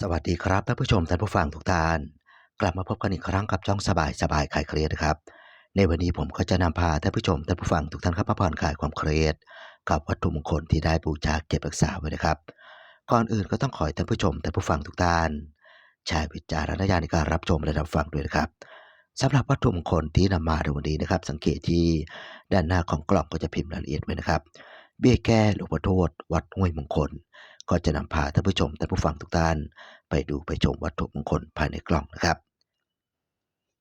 สวัสดีครับท่านผู้ชมท่านผู้ฟังทุกท่าน กลับมาพบกันอีกครั้งกับช่องสบายสบายคลายเครียดครับ ในวันนี้ผมก็จะนำพาท่านผู้ชมท่านผู้ฟังทุกท่านครับมาผ่อนคลายความเครียด กับวัตถุมงคลที่ได้บูชาเก็บรักษาไว้นะครับ ก่อนอื่นก็ต้องขอให้ท่านผู้ชมท่านผู้ฟังทุกท่านใช้วิจารณญาณในการรับชมและรับฟังด้วยนะครับสำหรับวัตถุมงคลที่นำมาในวันนี้นะครับ สังเกตที่ด้านหน้าของกล่องก็จะพิมพ์รายละเอียดไว้นะครับ เบี้ยแก้หลวงพ่อโทษ วัดห้วยมงคล ก็จะนำพาท่านผู้ชมท่านผู้ฟังทุกท่าน ไปดูไปชมวัตถุมงคลภายในกล่องนะครับ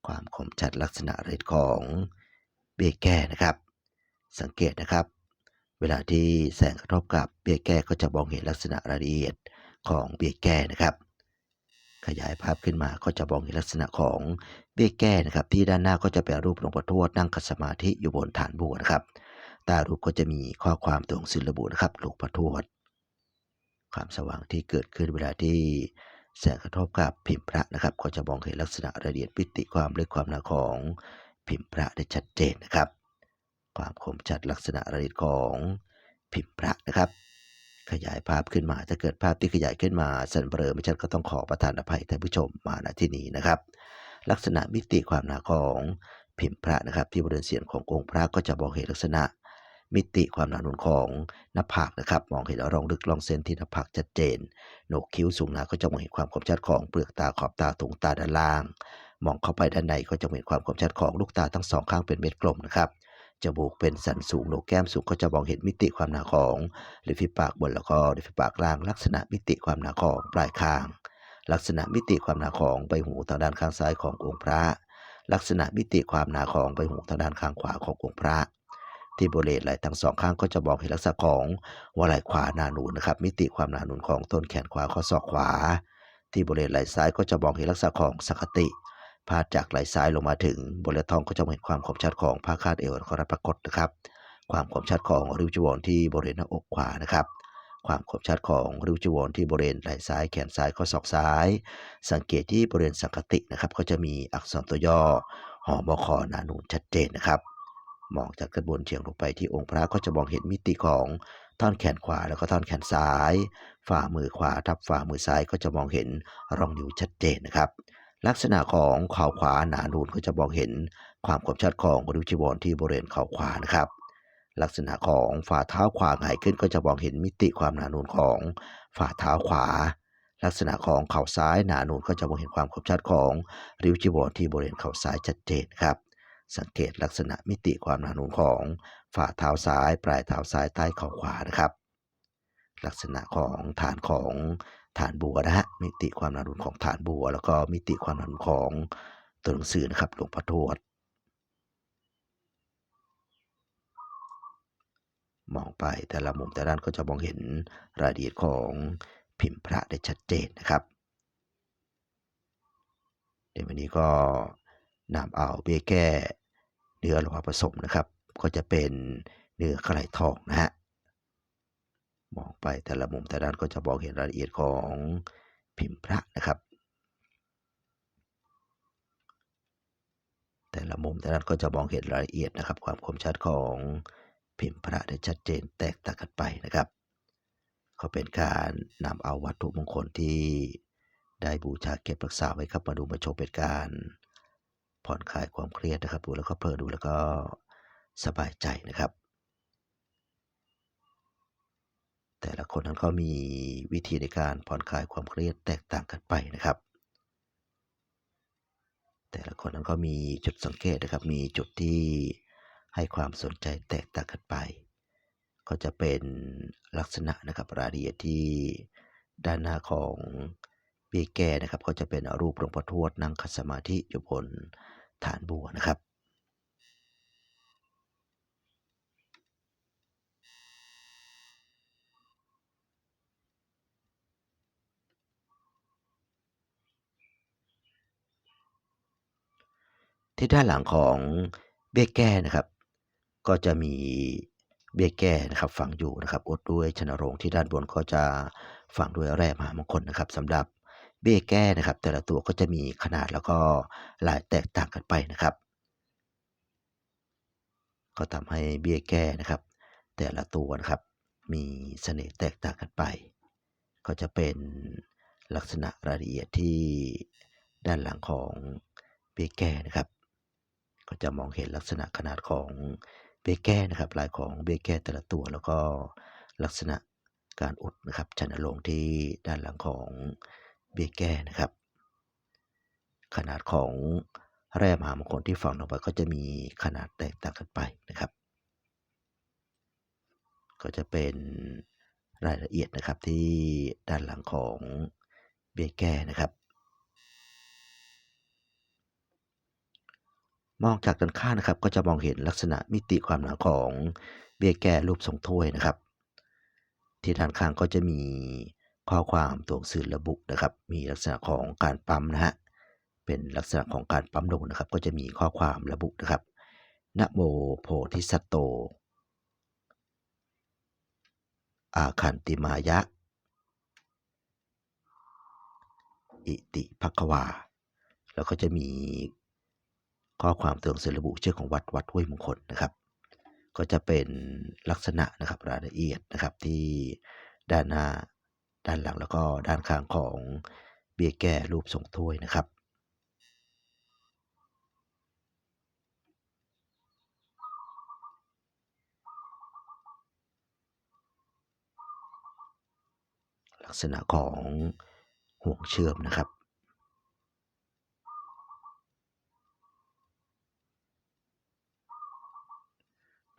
ความคมชัดลักษณะเรทของเบี้ยแก้นะครับ สังเกตนะครับ เวลาที่แสงกระทบกับเบี้ยแก้ก็จะมองเห็นลักษณะรายละเอียดของเบี้ยแก้นะครับ ขยายภาพขึ้นมาก็จะมองเห็นลักษณะของเบี้ยแก้นะครับ ที่ด้านหน้าก็จะเป็นรูปหลวงพ่อทวดนั่งคัดสมาธิอยู่บนฐานบัวนะครับตารูปก็จะมีข้อความตรงศิลบุนะครับหลวงพ่อทวด ความสว่างที่เกิดขึ้นเวลาที่แสงกระทบกับพิมพ์พระนะครับ ก็จะมองเห็นลักษณะรายละเอียดมิติความลึกความหนาของพิมพ์พระได้ชัดเจนนะครับ ความคมชัดลักษณะรายละเอียดของพิมพ์พระนะครับ ขยายภาพขึ้นมาถ้าเกิดภาพที่ขยายขึ้นมาสันเบลอไม่ชัดก็ต้องขอประทานอภัยท่านผู้ชมมาณที่นี้นะครับ ลักษณะมิติความหนาของพิมพ์พระนะครับ ที่บริเวณเสียงขององค์พระก็จะมองเห็นลักษณะ มิติความหนาหนุนของหน้าผากนะครับ มองเห็นร่องลึกร่องเส้นที่หน้าผากชัดเจนโหนกคิ้วสูงหนาก็จะมองเห็นความคมชัดของเปลือกตาขอบตาถุงตาด้านล่าง มองเข้าไปด้านในก็จะเห็นความคมชัดของลูกตาทั้งสองข้างเป็นเม็ดกลมนะครับจมูกเป็นสันสูงโหนกแก้มสูงก็จะมองเห็นมิติความหนาของริมฝีปากบนแล้วก็ริมฝีปากล่างลักษณะมิติความหนาของปลายคาง ลักษณะมิติความหนาของใบหูทางด้านข้างซ้ายขององค์พระ ลักษณะมิติความหนาของใบหูทางด้านข้างขวาขององค์พระ ที่บริเวณไหล่ทั้งสองข้างก็จะบอกเห็นลักษณะของหัวไหล่ขวาหนาหนุนนะครับ มิติความหนาหนุนของต้นแขนขวาข้อศอกขวา ที่บริเวณไหล่ซ้ายก็จะบอกเห็นลักษณะของสักติพาดจากไหล่ซ้ายลงมาถึงบริเวณท้องก็จะมองเห็นความคมชัดของผ้าคาดเอวและก็รัดประกฏนะครับ ความคมชัดของริ้วจีวรที่บริเวณหน้าอกขวานะครับความคมชัดของริ้วจีวรที่บริเวณไหล่ซ้ายแขนซ้ายข้อศอกซ้าย สังเกตที่บริเวณสังกตินะครับ ก็จะมีอักษรตัวย่อหอมคอหนาหนุนชัดเจนนะครับ มองจากด้านบนเฉียงลงไปที่องค์พระก็จะมองเห็นมิติของท่อนแขนขวาแล้วก็ท่อนแขนซ้าย ฝ่ามือขวาทับฝ่ามือซ้ายก็จะมองเห็นรองนิ้วชัดเจนนะครับ ลักษณะของข่าวขวาหนานูนก็จะมองเห็นความคมชัดของริ้วจีวรที่บริเวณข่าวขวานะครับลักษณะของฝ่าเท้าขวาหายขึ้นก็จะมองเห็นมิติความหนานูนของฝ่าเท้าขวา ลักษณะของเข่าซ้ายหนานูนก็จะมองเห็นความคมชัดของริ้วจีวรที่บริเวณเข่าซ้ายชัดเจนครับ สังเกตลักษณะมิติความหนาหนุนของฝ่าเท้าซ้าย ปลายเท้าซ้ายใต้เข่าขวานะครับ ลักษณะของฐานของฐานบัวนะฮะมิติความหนาหนุนของฐานบัว แล้วก็มิติความหนาหนุนของตัวหนังสือนะครับหลวงพ่อทวดมองไปแต่ละมุมแต่ละด้านก็จะมองเห็นรายละเอียดของพิมพ์พระได้ชัดเจนนะครับในวันนี้ก็ นำเอาเบี้ยแก้เนื้อโลหะผสมนะครับ ก็จะเป็นเนื้อไข่ทองนะฮะมองไปแต่ละมุมแต่ละด้านก็จะบอกเห็นรายละเอียดของพิมพ์พระนะครับ แต่ละมุมแต่ละด้านก็จะมองเห็นรายละเอียดนะครับ ความคมชัดของพิมพ์พระได้ชัดเจนแตกต่างกันไปนะครับก็เป็นการนำเอาวัตถุมงคลที่ได้บูชาเก็บรักษาไว้ครับมาดูมาชมเป็นการ ผ่อนคลายความเครียดนะครับ ดูแล้วก็เพลินดูแล้วก็สบายใจนะครับ แต่ละคนนั้นก็มีวิธีในการผ่อนคลายความเครียดแตกต่างกันไปนะครับ แต่ละคนนั้นก็มีจุดสังเกตนะครับ มีจุดที่ให้ความสนใจแตกต่างกันไป ก็จะเป็นลักษณะนะครับรายละเอียดที่ด้านหน้าของเบีแก่นะครับ ก็จะเป็นรูปหลวงพ่อทวดนั่งคัสมาธิอยู่บน ฐานบัวนะครับที่ด้านหลังของเบี้ยแก้นะครับ ก็จะมีเบี้ยแก้นะครับฝังอยู่นะครับอดด้วยชนรงที่ด้านบนก็จะฝังด้วยแร่มหามงคลนะครับสำหรับ เบี้ยแก้นะครับ แต่ละตัวก็จะมีขนาดแล้วก็ลายแตกต่างกันไปนะครับ ก็ทำให้เบี้ยแก้นะครับ แต่ละตัวนะครับ มีเสน่ห์แตกต่างกันไป ก็จะเป็นลักษณะรายละเอียดที่ด้านหลังของเบี้ยแก้นะครับ ก็จะมองเห็นลักษณะขนาดของเบี้ยแก้นะครับ ลายของเบี้ยแก้แต่ละตัวแล้วก็ลักษณะการอุดนะครับชันลงที่ด้านหลังของ เบียแก้นะครับ ขนาดของแร่มหามงคลที่ฝังลงไปก็จะมีขนาดแตกต่างกันไปนะครับ ก็จะเป็นรายละเอียดนะครับที่ด้านหลังของเบียแก้นะครับ มองจากด้านข้างนะครับ ก็จะมองเห็นลักษณะมิติความหนาของเบี้ยแก้รูปทรงถ้วยนะครับ ที่ด้านข้างก็จะมี ข้อความตัวหนังสือระบุนะครับ มีลักษณะของการปั๊มนะฮะเป็นลักษณะของการปั๊มลงนะครับ ก็จะมีข้อความระบุนะครับนะโมโพธิสัตโต อาคันติมายะ อิติภควา แล้วก็จะมีข้อความตัวหนังสือระบุชื่อของวัดวัดห้วยมงคลนะครับ ก็จะเป็นลักษณะนะครับรายละเอียดนะครับที่ด้านหน้า ด้านหลังแล้วก็ด้านข้างของเบี้ยแก้รูปทรงถ้วยนะครับ ลักษณะของห่วงเชื่อมนะครับ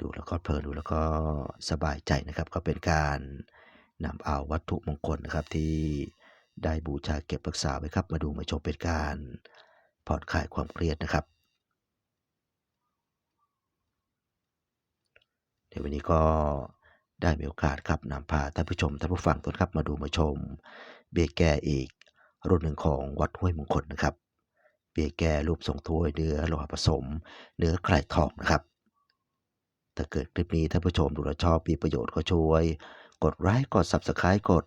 ดูแล้วก็เพลินดูแล้วก็สบายใจนะครับ ก็เป็นการ นำเอาวัตถุมงคลนะครับที่ได้บูชาเก็บรักษาไว้ครับ มาดูมาชมเป็นการผ่อนคลายความเครียดนะครับเดี๋ยววันนี้ก็ได้มีโอกาสครับนำพาท่านผู้ชมท่านผู้ฟังทุกท่านครับมาดูมาชม เบียแก่อีกรุ่นหนึ่งของวัดห้วยมงคลนะครับ เบียแก่รูปทรงถ้วยเนื้อโลหะผสม เนื้อไข่ทองนะครับ ถ้าเกิดคลิปนี้ท่านผู้ชมดูแลชอบมีประโยชน์ก็ช่วย กดไลค์กด Subscribe กด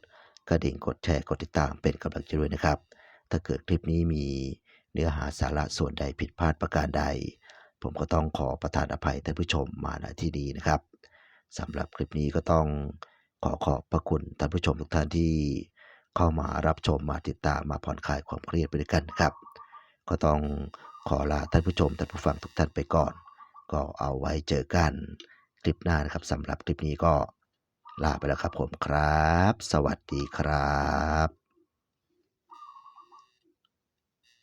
กระดิ่งกดแชร์กดติดตามเป็นกำลังใจด้วยนะครับ ถ้าเกิดคลิปนี้มีเนื้อหาสาระส่วนใดผิดพลาดประการใด ผมก็ต้องขอประทานอภัยท่านผู้ชมมาณที่นี้นะครับสำหรับคลิปนี้ก็ต้องขอขอบพระคุณท่านผู้ชมทุกท่านที่เข้ามารับชมมาติดตามมาผ่อนคลายความเครียดไปด้วยกันครับ ก็ต้องขอลาท่านผู้ชมท่านผู้ฟังทุกท่านไปก่อน ก็เอาไว้เจอกันคลิปหน้านะครับสำหรับคลิปนี้ก็ ลาไปแล้วครับผมครับ สวัสดีครับ